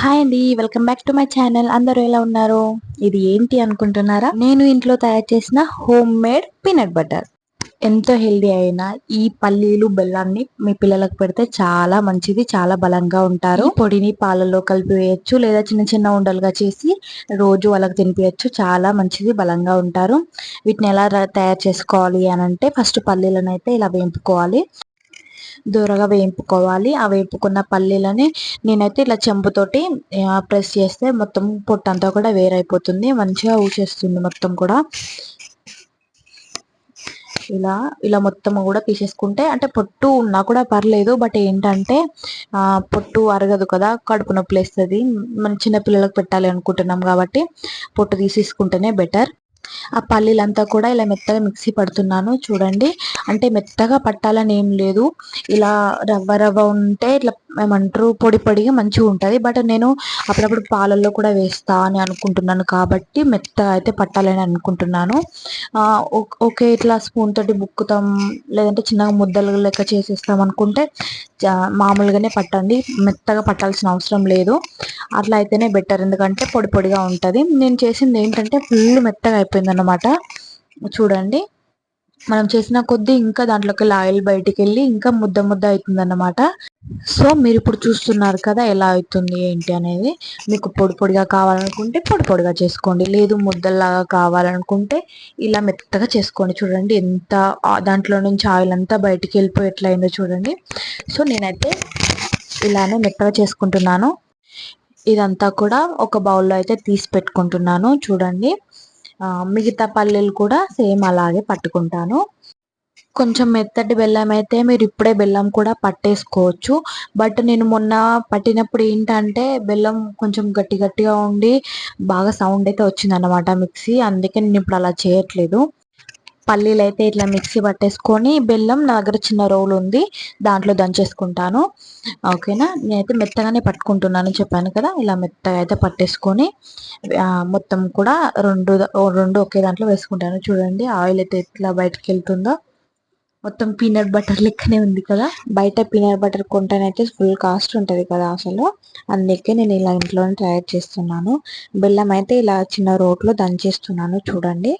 Hi అండి welcome back to my channel అందరూ ఎలా ఉన్నారు? ఇది ఏంటి అనుకుంటున్నారా? నేను ఇంట్లో తయారు చేసిన హోమ్ మేడ్ పీనట్ బటర్ ఎంతో హెల్దీ అయినా ఈ పల్లీలు బెల్లాన్ని మీ పిల్లలకు పెడితే చాలా మంచిది చాలా బలంగా ఉంటారు. పొడిని పాలలో కలిపి వేయచ్చు లేదా చిన్న చిన్న ఉండలుగా చేసి రోజు వాళ్ళకి తినిపించచ్చు చాలా మంచిది బలంగా ఉంటారు. వీటిని ఎలా తయారు చేసుకోవాలి అని అంటే ఫస్ట్ పల్లీలను అయితే ఇలా వేపుకోవాలి. దూరగా వేయింపుకోవాలి. ఆ వేపుకున్న పల్లీలని నేనైతే ఇలా చెంపుతోటి ప్రెస్ చేస్తే మొత్తం పొట్టంతా కూడా వేరైపోతుంది. మంచిగా ఊసేస్తుంది మొత్తం కూడా. ఇలా ఇలా మొత్తం కూడా తీసేసుకుంటే అంటే పొట్టు ఉన్నా కూడా పర్లేదు బట్ ఏంటంటే పొట్టు అరగదు కదా కడుపు నొప్పి లేస్తుంది మన చిన్న పిల్లలకు పెట్టాలి అనుకుంటున్నాం కాబట్టి పొట్టు తీసేసుకుంటేనే బెటర్. ఆ పల్లీలంతా కూడా ఇలా మెత్తగా మిక్సీ పడుతున్నాను చూడండి. అంటే మెత్తగా పట్టాలని ఏం లేదు. ఇలా రవ్వ రవ్వ ఉంటే ఇట్లా ఏమంటారు పొడి పొడిగా మంచిగా ఉంటుంది. బట్ నేను అప్పుడప్పుడు పాలల్లో కూడా వేస్తా అని అనుకుంటున్నాను కాబట్టి మెత్తగా అయితే పట్టాలని అనుకుంటున్నాను. ఓకే ఇట్లా స్పూన్ తోటి బుక్కుతాం లేదంటే చిన్నగా ముద్దలు లెక్క చేసేస్తాం అనుకుంటే మామూలుగానే పట్టండి. మెత్తగా పట్టాల్సిన అవసరం లేదు. అట్లా అయితేనే బెటర్ ఎందుకంటే పొడి పొడిగా ఉంటుంది. నేను చేసింది ఏంటంటే ఫుల్ మెత్తగా అయిపోయింది అనమాట చూడండి. మనం చేసిన కొద్దీ ఇంకా దాంట్లోకి ఆయిల్ బయటికి వెళ్ళి ఇంకా ముద్ద ముద్ద అవుతుంది అన్నమాట సో మీరు ఇప్పుడు చూస్తున్నారు కదా ఎలా అవుతుంది ఏంటి అనేది. మీకు పొడి పొడిగా కావాలనుకుంటే పొడి పొడిగా చేసుకోండి. లేదు ముద్దల్లాగా కావాలనుకుంటే ఇలా మెత్తగా చేసుకోండి. చూడండి ఎంత దాంట్లో నుంచి ఆయిల్ అంతా బయటికి వెళ్ళిపోయి ఎట్లా అయిందో చూడండి. సో నేనైతే ఇలానే మెత్తగా చేసుకుంటున్నాను. ఇదంతా కూడా ఒక బౌల్లో అయితే తీసి పెట్టుకుంటున్నాను చూడండి. మిగతా పల్లీలు కూడా సేమ్ అలాగే పట్టుకుంటాను. కొంచెం మెత్తటి బెల్లం అయితే మీరు ఇప్పుడే బెల్లం కూడా పట్టేసుకోవచ్చు. బట్ నేను మొన్న పట్టినప్పుడు ఏంటంటే బెల్లం కొంచెం గట్టి గట్టిగా ఉండి బాగా సౌండ్ అయితే వచ్చింది అనమాట మిక్సీ. అందుకే నేను ఇప్పుడు అలా చేయట్లేదు. పల్లీలు అయితే ఇట్లా మిక్సీ పట్టేసుకొని బెల్లం నా దగ్గర చిన్న రోల్ ఉంది దాంట్లో దంచేసుకుంటాను. ఓకేనా? నేనైతే మెత్తగానే పట్టుకుంటున్నాను చెప్పాను కదా? ఇలా మెత్తగా అయితే పట్టేసుకొని మొత్తం కూడా రెండు రెండు ఒకే దాంట్లో వేసుకుంటాను. చూడండి ఆయిల్ అయితే ఎట్లా బయటకు వెళ్తుందో. మొత్తం పీనట్ బటర్ లెక్కనే ఉంది కదా? బయట పీనట్ బటర్ కొంటేనైతే ఫుల్ కాస్ట్ ఉంటుంది కదా అసలు. అందుకే నేను ఇలా ఇంట్లోనే తయారు చేస్తున్నాను. బెల్లం అయితే ఇలా చిన్న రోట్లో దంచేస్తున్నాను చూడండి.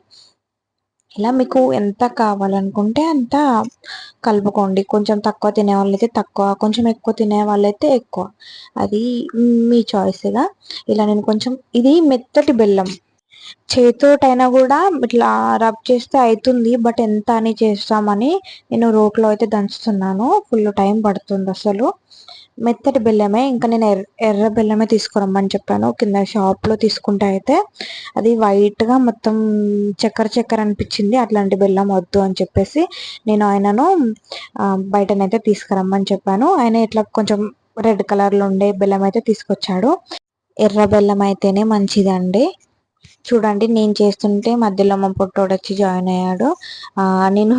ఇలా మీకు ఎంత కావాలనుకుంటే అంత కలుపుకోండి. కొంచెం తక్కువ తినే వాళ్ళైతే తక్కువ కొంచెం ఎక్కువ తినే వాళ్ళైతే ఎక్కువ. అది మీ చాయిస్గా ఇలా నేను కొంచెం ఇది మెత్తటి బెల్లం. చేతితోటైనా కూడా ఇట్లా రబ్ చేస్తే అవుతుంది బట్ ఎంత అని చేస్తామని నేను రోట్లో అయితే దంచుతున్నాను. ఫుల్ టైం పడుతుంది అసలు. మెత్తటి బెల్లమే ఇంకా నేను ఎర్ర ఎర్ర బెల్లమే తీసుకురమ్మని చెప్పాను. కింద షాప్లో తీసుకుంటే అయితే అది వైట్గా మొత్తం చక్కెర చక్కెర అనిపించింది. అట్లాంటి బెల్లం వద్దు అని చెప్పేసి నేను ఆయనను బయటనైతే తీసుకురమ్మని చెప్పాను. ఆయన ఇట్లా కొంచెం రెడ్ కలర్లో ఉండే బెల్లం అయితే తీసుకొచ్చాడు. ఎర్ర బెల్లం అయితేనే మంచిదండి. చూడండి నేను చేస్తుంటే మధ్యలో మా పొట్టోడు వచ్చి జాయిన్ అయ్యాడు. నేను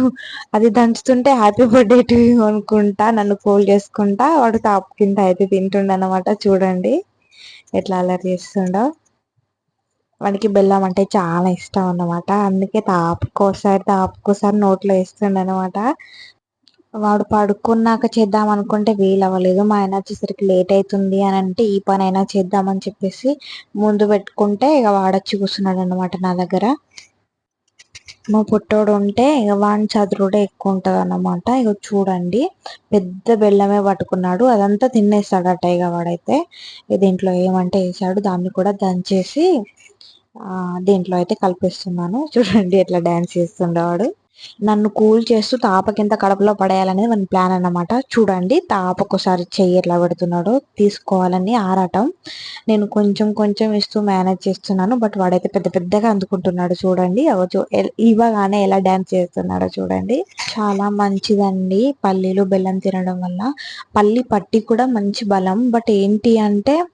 అది దంచుతుంటే హ్యాపీ బర్త్డే టు అనుకుంటా నన్ను కోల్ చేసుకుంటా వాడు తాపు కింద అయితే తింటుండ అనమాట చూడండి. ఎట్లా అలర్ చేస్తుండో. వాడికి బెల్లం అంటే చాలా ఇష్టం అన్నమాట అందుకే తాపుకోసారి తాపుకోసారి నోట్లో వేస్తుండ అనమాట వాడు పడుకున్నాక చేద్దాం అనుకుంటే వీలు అవ్వలేదు మా ఆయన వచ్చేసరికి లేట్ అవుతుంది అని అంటే ఈ పని అయినా చేద్దామని చెప్పేసి ముందు పెట్టుకుంటే ఇక వాడొచ్చి కూర్చున్నాడు అనమాట నా దగ్గర. మా పుట్టోడు ఉంటే ఇక వాడి చదురుడే ఎక్కువ ఉంటుంది అనమాట ఇక చూడండి పెద్ద బెల్లమే పట్టుకున్నాడు. అదంతా తినేస్తాడట ఇక వాడైతే. దీంట్లో ఏమంటే వేసాడు దాన్ని కూడా దంచేసి దీంట్లో అయితే కలిపిస్తున్నాను. చూడండి ఎట్లా డ్యాన్స్ చేస్తుండేవాడు నన్ను కూల్ చేస్తూ తాపకింత కడపలో పడేయాలనేది మన ప్లాన్ అన్నమాట. చూడండి తాపకొకసారి చెయ్యి ఎట్లా పెడుతున్నాడో తీసుకోవాలని ఆరాటం. నేను కొంచెం కొంచెం ఇస్తూ మేనేజ్ చేస్తున్నాను బట్ వాడైతే పెద్ద పెద్దగా అందుకుంటున్నాడు చూడండి. చూ- ఇవ్వగానే ఎలా డ్యాన్స్ చేస్తున్నాడో చూడండి. చాలా మంచిదండి పల్లీలు బెల్లం తినడం వల్ల. పల్లి పట్టి కూడా మంచి బలం బట్ ఏంటి అంటే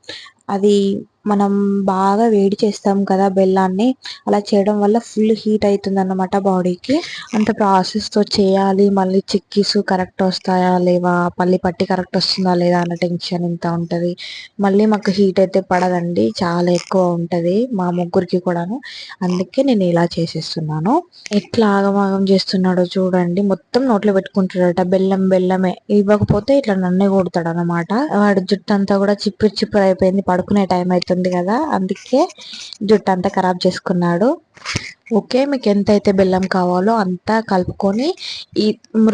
అది మనం బాగా వేడి చేస్తాం కదా బెల్లాన్ని అలా చేయడం వల్ల ఫుల్ హీట్ అవుతుంది అన్నమాట బాడీకి. అంత ప్రాసెస్తో చేయాలి మళ్ళీ చిక్కీస్ కరెక్ట్ వస్తాయా లేవా పల్లి పట్టి కరెక్ట్ వస్తుందా లేదా అన్న టెన్షన్ ఇంత ఉంటుంది. మళ్ళీ మాకు హీట్ అయితే పడదండి చాలా ఎక్కువ ఉంటుంది మా ముగ్గురికి కూడాను. అందుకే నేను ఇలా చేసేస్తున్నాను. ఎట్లా ఆగమాగం చేస్తున్నాడో చూడండి మొత్తం నోట్లో పెట్టుకుంటాడట బెల్లం బెల్లమే. ఇవ్వకపోతే ఇట్లా నన్నే కొడతాడు అనమాట వాడి జుట్టు అంతా కూడా చిప్పిరి చిప్పిరి అయిపోయింది పడుకునే టైం అయితే అవుతుంది కదా? అందుకే జుట్టు అంతా ఖరాబ్ చేసుకున్నాడు. ఓకే మీకు ఎంతైతే బెల్లం కావాలో అంతా కలుపుకొని ఈ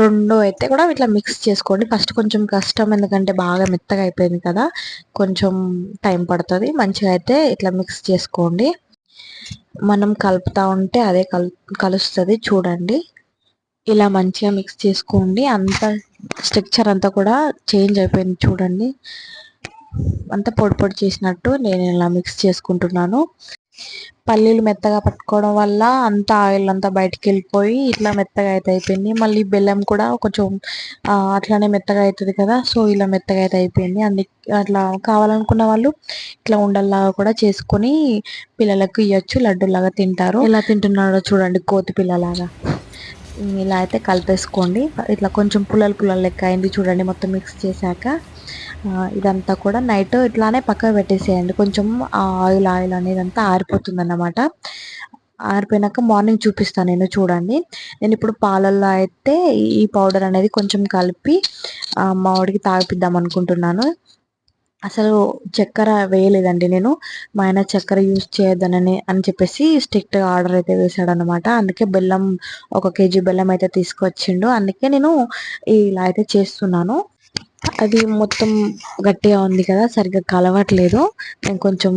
రెండు అయితే కూడా ఇట్లా మిక్స్ చేసుకోండి. ఫస్ట్ కొంచెం కష్టం ఎందుకంటే బాగా మెత్తగా అయిపోయింది కదా? కొంచెం టైం పడుతుంది. మంచిగా అయితే ఇట్లా మిక్స్ చేసుకోండి. మనం కలుపుతూ ఉంటే అదే కలు కలుస్తుంది చూడండి. ఇలా మంచిగా మిక్స్ చేసుకోండి. అంత స్ట్రక్చర్ అంతా కూడా చేంజ్ అయిపోయింది చూడండి. అంతా పొడి పొడి చేసినట్టు నేను ఇలా మిక్స్ చేసుకుంటున్నాను. పల్లీలు మెత్తగా పట్టుకోవడం వల్ల అంత ఆయిల్ అంతా బయటికి వెళ్ళిపోయి ఇట్లా మెత్తగా అయితే అయిపోయింది. మళ్ళీ బెల్లం కూడా కొంచెం అట్లానే మెత్తగా అవుతుంది కదా సో ఇలా మెత్తగా అయితే అయిపోయింది. అందుకే అట్లా కావాలనుకున్న వాళ్ళు ఇట్లా ఉండల్లాగా కూడా చేసుకొని పిల్లలకు ఇవ్వచ్చు లడ్డూలాగా తింటారు. ఎలా తింటున్నాడో చూడండి కోతి పిల్లలాగా. ఇలా అయితే కలిపేసుకోండి. ఇట్లా కొంచెం పుల్లలు పుల్లలు లెక్క అయింది చూడండి మొత్తం మిక్స్ చేశాక. ఇదంతా కూడా నైట్ ఇట్లానే పక్కకు పెట్టేసేయండి. కొంచెం ఆయిల్ ఆయిల్ అనేది అంతా ఆరిపోతుంది అన్నమాట ఆరిపోయినాక మార్నింగ్ చూపిస్తాను నేను చూడండి. నేను ఇప్పుడు పాలల్లో అయితే ఈ పౌడర్ అనేది కొంచెం కలిపి మామిడికి తాగిపిద్దాం అనుకుంటున్నాను. అసలు చక్కెర వేయలేదండి నేను. మా ఆయన చక్కెర యూజ్ చేయొద్దనని అని చెప్పేసి స్ట్రిక్ట్గా ఆర్డర్ అయితే వేసాడు అనమాట అందుకే బెల్లం ఒక కేజీ బెల్లం అయితే తీసుకొచ్చిండు. అందుకే నేను ఇలా అయితే చేస్తున్నాను. అది మొత్తం గట్టిగా ఉంది కదా సరిగ్గా కలవట్లేదు. నేను కొంచెం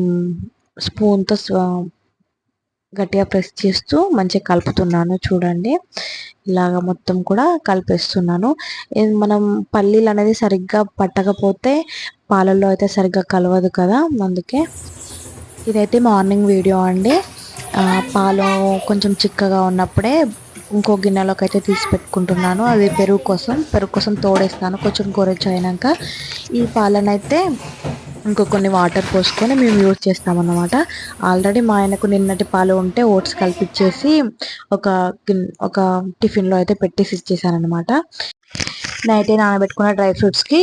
స్పూన్తో గట్టిగా ప్రెస్ చేస్తూ మంచిగా కలుపుతున్నాను చూడండి. ఇలాగ మొత్తం కూడా కలిపేస్తున్నాను. మనం పల్లీలు అనేది సరిగ్గా పట్టకపోతే పాలల్లో అయితే సరిగ్గా కలవదు కదా అందుకే ఇదైతే మార్నింగ్ వీడియో అండి. పాలు కొంచెం చిక్కగా ఉన్నప్పుడే ఇంకో గిన్నెలోకి అయితే తీసి పెట్టుకుంటున్నాను. అది పెరుగు కోసం పెరుగు కోసం తోడేస్తాను. కొంచెం గోరెచ్చు అయినాక ఈ పాలనైతే ఇంకో కొన్ని వాటర్ పోసుకొని మేము యూజ్ చేస్తామన్నమాట. ఆల్రెడీ మా ఆయనకు నిన్నటి పాలు ఉంటే ఓట్స్ కలిపిచ్చేసి ఒక ఒక టిఫిన్లో అయితే పెట్టేసి ఇచ్చేసానమాట నైట్ నానబెట్టుకున్న డ్రై ఫ్రూట్స్కి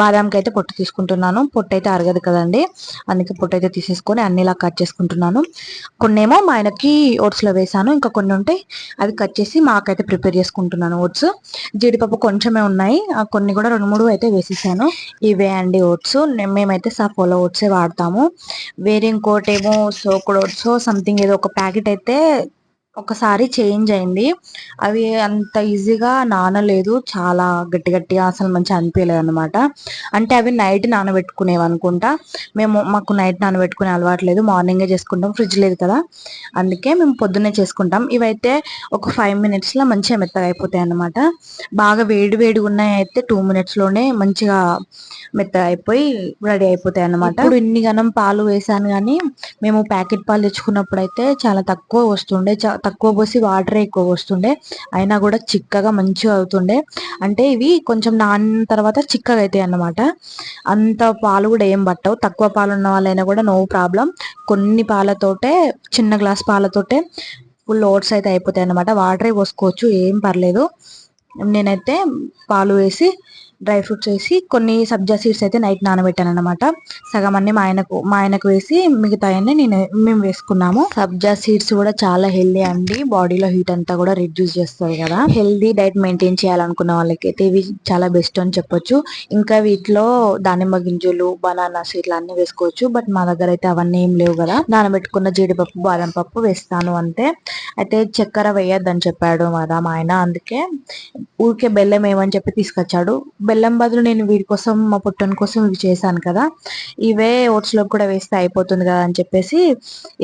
బాదాంకి అయితే పొట్టు తీసుకుంటున్నాను. పొట్టు అయితే అరగదు కదండి. అందుకే పొట్టు అయితే తీసేసుకొని అన్నిలా కట్ చేసుకుంటున్నాను. కొన్ని ఏమో మా ఆయనకి ఓట్స్లో వేసాను. ఇంకా కొన్ని ఉంటే అవి కట్ చేసి మాకైతే ప్రిపేర్ చేసుకుంటున్నాను ఓట్స్. జీడిపప్పు కొంచెమే ఉన్నాయి. కొన్ని కూడా రెండు మూడు అయితే వేసేసాను. ఇవే అండి ఓట్స్. మేమైతే సఫోలో ఓట్సే వాడతాము. వేరే ఇంకోటేమో సోకుడు ఓట్స్ సంథింగ్ ఏదో ఒక ప్యాకెట్ అయితే ఒకసారి చేంజ్ అయింది. అవి అంత ఈజీగా నానలేదు. చాలా గట్టి గట్టిగా అసలు మంచిగా అనిపించలేదు అనమాట అంటే అవి నైట్ నానబెట్టుకునేవి అనుకుంటా. మేము మాకు నైట్ నానబెట్టుకునే అలవాటు లేదు. మార్నింగే చేసుకుంటాం. ఫ్రిడ్జ్ లేదు కదా. అందుకే మేము పొద్దున్నే చేసుకుంటాం. ఇవైతే ఒక ఫైవ్ మినిట్స్లో మంచిగా మెత్తగా అయిపోతాయి అనమాట బాగా వేడి వేడిగా ఉన్నాయి అయితే టూ మినిట్స్లోనే మంచిగా మెత్తగా అయిపోయి రెడీ అయిపోతాయి అనమాట ఇప్పుడు ఇన్ని గనం పాలు వేసాను కానీ మేము ప్యాకెట్ పాలు తెచ్చుకున్నప్పుడు అయితే చాలా తక్కువ వస్తుండే. తక్కువ పోసి వాటర్ ఎక్కువ పోస్తుండే. అయినా కూడా చిక్కగా మంచిగా అవుతుండే. అంటే ఇవి కొంచెం నాన్న తర్వాత చిక్కగా అవుతాయి అన్నమాట. అంత పాలు కూడా ఏం పట్టవు. తక్కువ పాలు ఉన్న వాళ్ళైనా కూడా నో ప్రాబ్లం. కొన్ని పాలతోటే చిన్న గ్లాస్ పాలతోటే ఫుల్ ఓట్స్ అయితే అయిపోతాయి అన్నమాట. వాటరే పోసుకోవచ్చు. ఏం పర్లేదు. నేనైతే పాలు వేసి డ్రై ఫ్రూట్స్ వేసి కొన్ని సబ్జా సీడ్స్ అయితే నైట్ నానబెట్టాను అనమాట సగం అన్ని మా ఆయనకు మా ఆయనకు వేసి మిగతా నేను మేము వేసుకున్నాము. సబ్జా సీడ్స్ కూడా చాలా హెల్దీ అండి. బాడీలో హీట్ అంతా కూడా రిడ్యూస్ చేస్తుంది కదా. హెల్దీ డైట్ మెయింటైన్ చేయాలనుకున్న వాళ్ళకైతే ఇవి చాలా బెస్ట్ అని చెప్పొచ్చు. ఇంకా వీటిలో దానిమ్మ గింజలు బనానాస్ ఇట్లా అన్ని వేసుకోవచ్చు. బట్ మా దగ్గర అయితే అవన్నీ ఏం లేవు కదా. నానబెట్టుకున్న జీడిపప్పు బాదం పప్పు వేస్తాను అంతే. అయితే చక్కెర వేయద్దని చెప్పాడు కదా మా ఆయన. అందుకే ఊరికే బెల్లం ఏమని చెప్పి తీసుకొచ్చాడు. బెల్లం బదులు నేను వీడి కోసం మా పుట్టని కోసం ఇవి చేశాను కదా. ఇవే ఓట్స్లో కూడా వేస్తే అయిపోతుంది కదా అని చెప్పేసి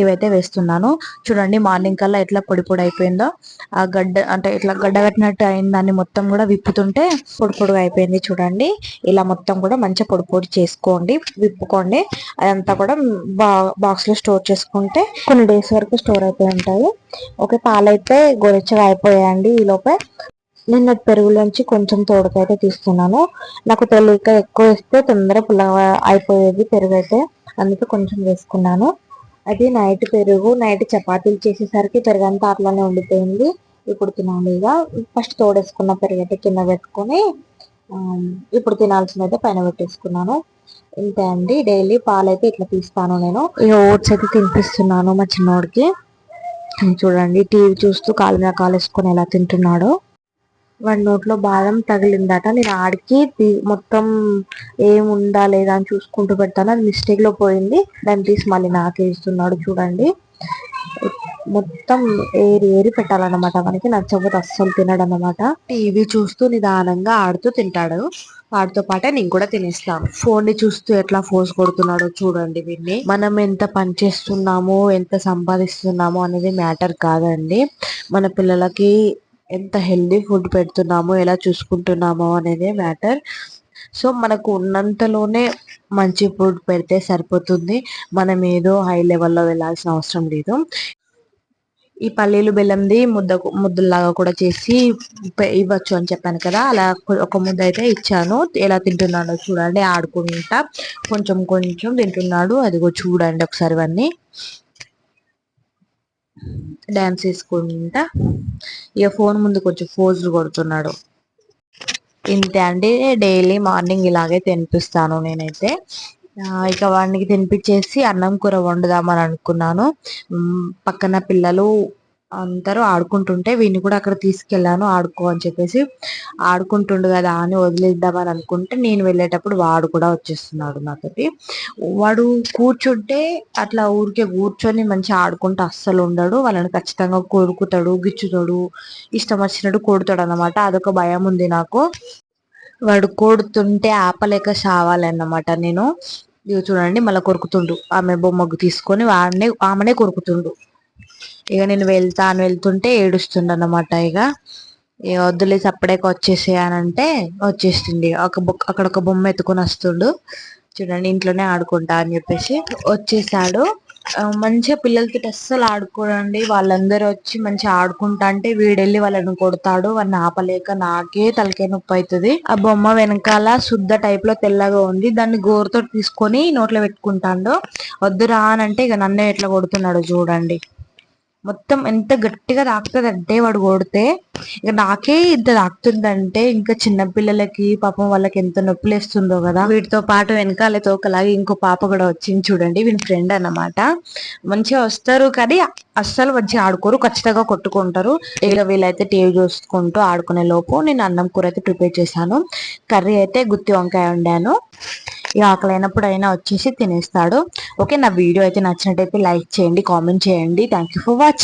ఇవైతే వేస్తున్నాను. చూడండి మార్నింగ్ కల్లా ఎట్లా పొడి పొడి అయిపోయిందో. ఆ గడ్డ అంటే ఇట్లా గడ్డ కట్టినట్టు అయిన దాన్ని మొత్తం కూడా విప్పుతుంటే పొడి పొడిగా అయిపోయింది చూడండి. ఇలా మొత్తం కూడా మంచిగా పొడి పొడి చేసుకోండి విప్పుకోండి. అదంతా కూడా బా బాక్స్లో స్టోర్ చేసుకుంటే కొన్ని డేస్ వరకు స్టోర్ అయిపోయి ఉంటాయి. ఓకే పాలైతే గోరెచ్చగా అయిపోయాయండి ఈ లోపే. నేను నాకు పెరుగులోంచి కొంచెం తోడకైతే తీస్తున్నాను. నాకు తెలియక ఎక్కువ వేస్తే తొందర పుల్లగా అయిపోయేది పెరుగు అయితే అందుకే కొంచెం వేసుకున్నాను. అది నైట్ పెరుగు నైట్ చపాతీలు చేసేసరికి పెరుగు అంతా అట్లానే ఉండిపోయింది. ఇప్పుడు తినాలి ఇక. ఫస్ట్ తోడేసుకున్న పెరుగు అయితే కింద పెట్టుకొని ఇప్పుడు తినాల్సినైతే పైన పెట్టేసుకున్నాను. ఇంతే అండి. డైలీ పాలైతే ఇట్లా తీస్తాను నేను. ఈ ఓట్స్ అయితే తినిపిస్తున్నాను మా చిన్నోడికి. చూడండి టీవీ చూస్తూ కాలు మీద కాలు వేసుకొని ఎలా తింటున్నాడో. వాడి నోట్లో బాదం తగిలిందట. నేను ఆడికి మొత్తం ఏం లేదా అని చూసుకుంటూ పెడతాను. అది మిస్టేక్లో పోయింది. దాన్ని తీసి మళ్ళీ నాకే ఇస్తున్నాడు చూడండి. మొత్తం ఏరి ఏరి పెట్టాలన్నమాట మనకి నచ్చకపోతే అస్సలు తినడు అనమాట టీవీ చూస్తూ నిదానంగా ఆడుతూ తింటాడు. వాడితో పాటే నేను కూడా తినేస్తాను. ఫోన్ని చూస్తూ ఎట్లా ఫోర్స్ కొడుతున్నాడో చూడండి వీడిని. మనం ఎంత పని చేస్తున్నామో ఎంత సంపాదిస్తున్నామో అనేది మ్యాటర్ కాదండి. మన పిల్లలకి ఎంత హెల్దీ ఫుడ్ పెడుతున్నామో ఎలా చూసుకుంటున్నామో అనేది మ్యాటర్ సో మనకు ఉన్నంతలోనే మంచి ఫుడ్ పెడితే సరిపోతుంది. మనం ఏదో హై లెవెల్లో వెళ్ళాల్సిన అవసరం లేదు. ఈ పల్లీలు బెల్లంది ముద్ద ముద్దలాగా కూడా చేసి ఇవ్వచ్చు అని చెప్పాను కదా. అలా ఒక ముద్ద అయితే ఇచ్చాను. ఎలా తింటున్నాడో చూడండి. ఆడుకుంటా. కొంచెం కొంచెం తింటున్నాడు. అదిగో చూడండి ఒకసారి ఇవన్నీ. డ్యాన్స్ వేసుకుంటా ఇక ఫోన్ ముందు కొంచెం ఫోజులు కొడుతున్నాడు. ఇంతే అండి. డైలీ మార్నింగ్ ఇలాగే తినిపిస్తాను నేనైతే. ఇక వాడికి తినిపించేసి అన్నం కూర వండుదామని అనుకున్నాను. పక్కన పిల్లలు అందరూ ఆడుకుంటుంటే వీడిని కూడా అక్కడ తీసుకెళ్ళాను ఆడుకో అని చెప్పేసి ఆడుకుంటుండు కదా అని వదిలేద్దామని అనుకుంటే నేను వెళ్ళేటప్పుడు వాడు కూడా వచ్చేస్తున్నాడు నాతోటి. వాడు కూర్చుంటే అట్లా ఊరికే కూర్చొని మంచిగా ఆడుకుంటూ అస్సలు ఉండడు. వాళ్ళని ఖచ్చితంగా కొరుకుతాడు గిచ్చుతాడు ఇష్టం వచ్చినట్టు కొడుతాడు అనమాట అదొక భయం ఉంది నాకు. వాడు కొడుతుంటే ఆపలేక సావాలన్నమాట నేను. ఇవి చూడండి మళ్ళీ కొరుకుతుండు. ఆమె బొమ్మకు తీసుకొని వాడిని ఆమెనే కొరుకుతుండు. ఇక నేను వెళ్తాను వెళ్తుంటే ఏడుస్తుండ అనమాట ఇక. ఇక వద్దులేసి అప్పుడేక వచ్చేసేయనంటే వచ్చేసింది ఒక బుక్ అక్కడ ఒక బొమ్మ ఎత్తుకొని వస్తుండు. చూడండి ఇంట్లోనే ఆడుకుంటా అని చెప్పేసి వచ్చేసాడు. మంచిగా పిల్లలకి అస్సలు ఆడుకోడండి. వాళ్ళందరూ వచ్చి మంచిగా ఆడుకుంటా అంటే వీడెళ్ళి వాళ్ళని కొడతాడు. వాళ్ళని ఆపలేక నాకే తలకే నొప్పి అవుతుంది ఆ బొమ్మ వెనకాల శుద్ధ టైప్లో తెల్లగా ఉంది. దాన్ని గోరుతో తీసుకొని నోట్లో పెట్టుకుంటాడు. వద్దురా అని అంటే ఇక నన్నే ఎట్లా కొడుతున్నాడు చూడండి. మొత్తం ఎంత గట్టిగా తాకుతుందంటే వాడు కొడితే ఇక నాకే ఇంత తాకుతుందంటే ఇంకా చిన్న పిల్లలకి పాపం వాళ్ళకి ఎంత నొప్పిలేస్తుందో కదా. వీటితో పాటు వెనకాల తోకలాగే ఇంకో పాప కూడా వచ్చింది చూడండి వీని ఫ్రెండ్ అన్నమాట. మంచిగా వస్తారు కానీ అస్సలు మంచిగా ఆడుకోరు ఖచ్చితంగా కొట్టుకుంటారు. ఇక వీళ్ళైతే టీవీ చూసుకుంటూ ఆడుకునే లోపు నేను అన్నం కూర అయితే ప్రిపేర్ చేశాను. కర్రీ అయితే గుత్తి వంకాయ వండాను. ఆకలైనప్పుడు అయినా వచ్చేసి తినేస్తాడు. ఓకే నా వీడియో అయితే నచ్చినట్టయితే లైక్ చేయండి కామెంట్ చేయండి. Thank for watching